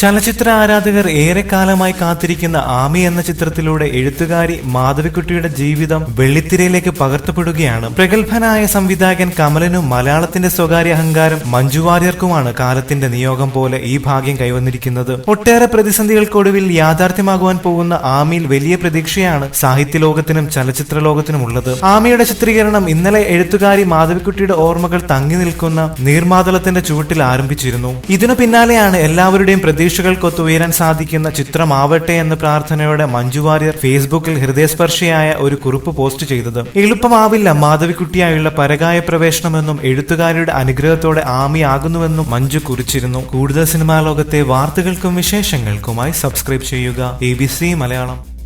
ചലച്ചിത്ര ആരാധകർ ഏറെക്കാലമായി കാത്തിരിക്കുന്ന ആമി എന്ന ചിത്രത്തിലൂടെ എഴുത്തുകാരി മാധവിക്കുട്ടിയുടെ ജീവിതം വെള്ളിത്തിരയിലേക്ക് പകർത്തപ്പെടുകയാണ്. പ്രഗത്ഭനായ സംവിധായകൻ കമലനും മലയാളത്തിന്റെ സ്വകാര്യ അഹങ്കാരം മഞ്ജു വാര്യർക്കുമാണ് കാലത്തിന്റെ നിയോഗം പോലെ ഈ ഭാഗ്യം കൈവന്നിരിക്കുന്നത്. ഒട്ടേറെ പ്രതിസന്ധികൾക്കൊടുവിൽ യാഥാർത്ഥ്യമാകുവാൻ പോകുന്ന ആമിയിൽ വലിയ പ്രതീക്ഷയാണ് സാഹിത്യ ലോകത്തിനും ചലച്ചിത്ര ലോകത്തിനും ഉള്ളത് ആമിയുടെ ചിത്രീകരണം ഇന്നലെ എഴുത്തുകാരി മാധവിക്കുട്ടിയുടെ ഓർമ്മകൾ തങ്ങി നിൽക്കുന്ന നീർമാതളത്തിന്റെ ചുവട്ടിൽ ആരംഭിച്ചിരുന്നു. ഇതിനു പിന്നാലെയാണ് എല്ലാവരുടെയും പ്രതീക്ഷകൾക്കൊത്ത് ഉയരാൻ സാധിക്കുന്ന ചിത്രമാവട്ടെ എന്ന പ്രാർത്ഥനയോടെ മഞ്ജു വാര്യർ ഫേസ്ബുക്കിൽ ഹൃദയസ്പർശിയായ ഒരു കുറിപ്പ് പോസ്റ്റ് ചെയ്തത്. എളുപ്പമാവില്ല മാധവിക്കുട്ടിയായുള്ള പരകായ പ്രവേശനമെന്നും എഴുത്തുകാരിയുടെ അനുഗ്രഹത്തോടെ ആമിയാകുന്നുവെന്നും മഞ്ജു കുറിച്ചിരുന്നു. കൂടുതൽ സിനിമാ ലോകത്തെ വാർത്തകൾക്കും വിശേഷങ്ങൾക്കുമായി സബ്സ്ക്രൈബ് ചെയ്യുക. എ മലയാളം.